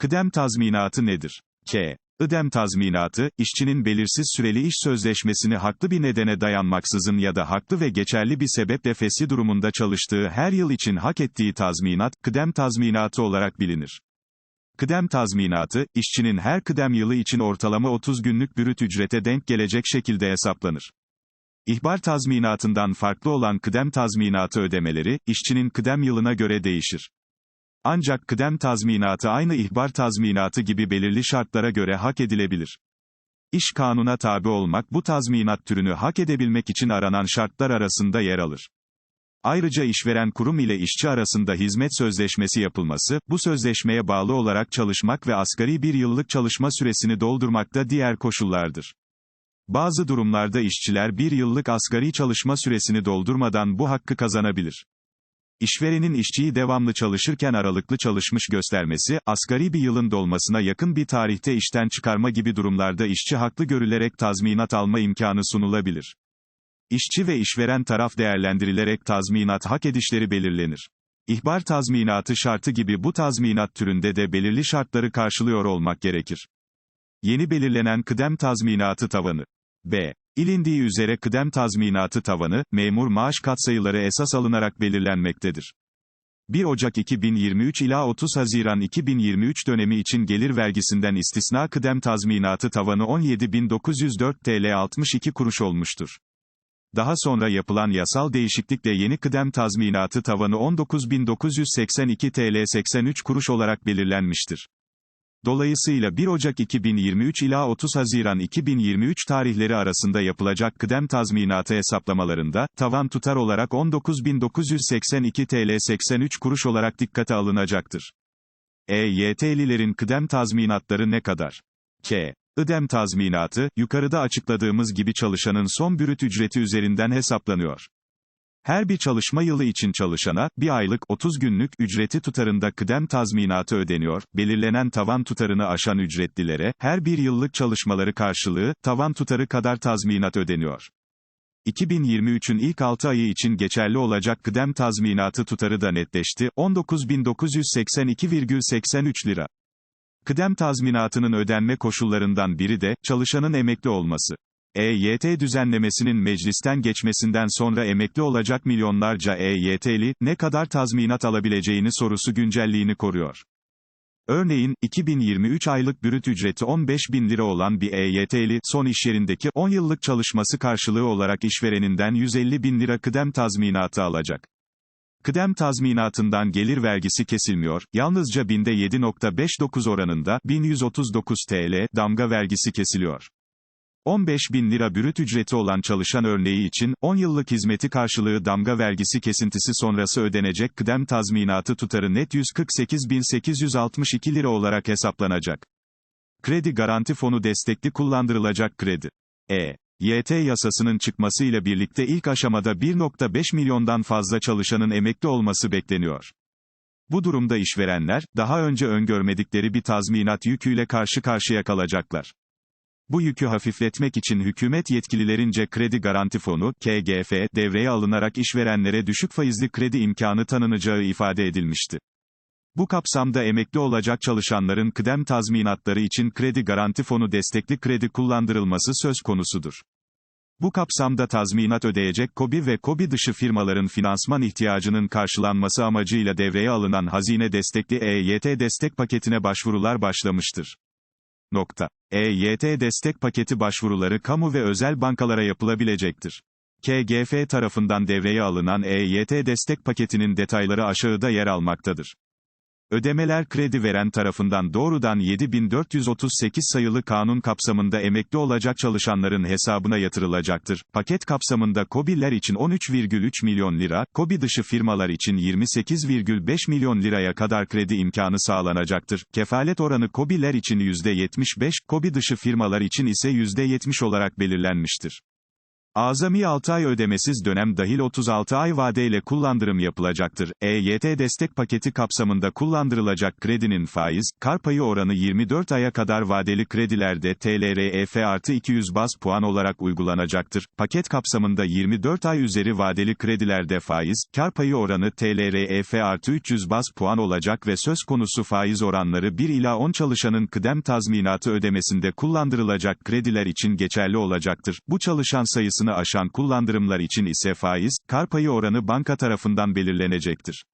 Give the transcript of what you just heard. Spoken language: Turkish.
Kıdem tazminatı nedir? K. Ödem tazminatı, işçinin belirsiz süreli iş sözleşmesini haklı bir nedene dayanmaksızın ya da haklı ve geçerli bir sebeple fesli durumunda çalıştığı her yıl için hak ettiği tazminat, kıdem tazminatı olarak bilinir. Kıdem tazminatı, işçinin her kıdem yılı için ortalama 30 günlük bürüt ücrete denk gelecek şekilde hesaplanır. İhbar tazminatından farklı olan kıdem tazminatı ödemeleri, işçinin kıdem yılına göre değişir. Ancak kıdem tazminatı aynı ihbar tazminatı gibi belirli şartlara göre hak edilebilir. İş kanuna tabi olmak bu tazminat türünü hak edebilmek için aranan şartlar arasında yer alır. Ayrıca işveren kurum ile işçi arasında hizmet sözleşmesi yapılması, bu sözleşmeye bağlı olarak çalışmak ve asgari bir yıllık çalışma süresini doldurmak da diğer koşullardır. Bazı durumlarda işçiler bir yıllık asgari çalışma süresini doldurmadan bu hakkı kazanabilir. İşverenin işçiyi devamlı çalışırken aralıklı çalışmış göstermesi, asgari bir yılın dolmasına yakın bir tarihte işten çıkarma gibi durumlarda işçi haklı görülerek tazminat alma imkanı sunulabilir. İşçi ve işveren taraf değerlendirilerek tazminat hak edişleri belirlenir. İhbar tazminatı şartı gibi bu tazminat türünde de belirli şartları karşılıyor olmak gerekir. Yeni belirlenen kıdem tazminatı tavanı. B. İlindiği üzere kıdem tazminatı tavanı, memur maaş katsayıları esas alınarak belirlenmektedir. 1 Ocak 2023 ila 30 Haziran 2023 dönemi için gelir vergisinden istisna kıdem tazminatı tavanı 17.904 TL 62 kuruş olmuştur. Daha sonra yapılan yasal değişiklikle yeni kıdem tazminatı tavanı 19.982 TL 83 kuruş olarak belirlenmiştir. Dolayısıyla 1 Ocak 2023 ila 30 Haziran 2023 tarihleri arasında yapılacak kıdem tazminatı hesaplamalarında, tavan tutar olarak 19.982 TL 83 kuruş olarak dikkate alınacaktır. EYT'lilerin kıdem tazminatları ne kadar? K. Ödem tazminatı, yukarıda açıkladığımız gibi çalışanın son bürüt ücreti üzerinden hesaplanıyor. Her bir çalışma yılı için çalışana, bir aylık, 30 günlük, ücreti tutarında kıdem tazminatı ödeniyor, belirlenen tavan tutarını aşan ücretlilere, her bir yıllık çalışmaları karşılığı, tavan tutarı kadar tazminat ödeniyor. 2023'ün ilk 6 ayı için geçerli olacak kıdem tazminatı tutarı da netleşti, 19.982,83 lira. Kıdem tazminatının ödenme koşullarından biri de, çalışanın emekli olması. EYT düzenlemesinin meclisten geçmesinden sonra emekli olacak milyonlarca EYT'li, ne kadar tazminat alabileceğini sorusu güncelliğini koruyor. Örneğin, 2023 aylık bürüt ücreti 15 bin lira olan bir EYT'li, son iş yerindeki 10 yıllık çalışması karşılığı olarak işvereninden 150 bin lira kıdem tazminatı alacak. Kıdem tazminatından gelir vergisi kesilmiyor, yalnızca binde 7.59 oranında, 1139 TL, damga vergisi kesiliyor. 15 bin lira bürüt ücreti olan çalışan örneği için, 10 yıllık hizmeti karşılığı damga vergisi kesintisi sonrası ödenecek kıdem tazminatı tutarı net 148.862 lira olarak hesaplanacak. Kredi Garanti Fonu destekli kullandırılacak kredi. E. YT yasasının çıkmasıyla birlikte ilk aşamada 1.5 milyondan fazla çalışanın emekli olması bekleniyor. Bu durumda işverenler, daha önce öngörmedikleri bir tazminat yüküyle karşı karşıya kalacaklar. Bu yükü hafifletmek için hükümet yetkililerince Kredi Garanti Fonu, KGF, devreye alınarak işverenlere düşük faizli kredi imkanı tanınacağı ifade edilmişti. Bu kapsamda emekli olacak çalışanların kıdem tazminatları için Kredi Garanti Fonu destekli kredi kullandırılması söz konusudur. Bu kapsamda tazminat ödeyecek KOBİ ve KOBİ dışı firmaların finansman ihtiyacının karşılanması amacıyla devreye alınan hazine destekli EYT destek paketine başvurular başlamıştır. Nokta. EYT destek paketi başvuruları kamu ve özel bankalara yapılabilecektir. KGF tarafından devreye alınan EYT destek paketinin detayları aşağıda yer almaktadır. Ödemeler kredi veren tarafından doğrudan 7438 sayılı kanun kapsamında emekli olacak çalışanların hesabına yatırılacaktır. Paket kapsamında KOBİ'ler için 13,3 milyon lira, KOBİ dışı firmalar için 28,5 milyon liraya kadar kredi imkanı sağlanacaktır. Kefalet oranı KOBİ'ler için %75, KOBİ dışı firmalar için ise %70 olarak belirlenmiştir. Azami 6 ay ödemesiz dönem dahil 36 ay vadeyle kullandırım yapılacaktır. EYT destek paketi kapsamında kullandırılacak kredinin faiz, kar payı oranı 24 aya kadar vadeli kredilerde TLREF artı 200 baz puan olarak uygulanacaktır. Paket kapsamında 24 ay üzeri vadeli kredilerde faiz, kar payı oranı TLREF artı 300 baz puan olacak ve söz konusu faiz oranları 1 ila 10 çalışanın kıdem tazminatı ödemesinde kullandırılacak krediler için geçerli olacaktır. Bu çalışan sayısını aşan kullandırımlar için ise faiz, kar payı oranı banka tarafından belirlenecektir.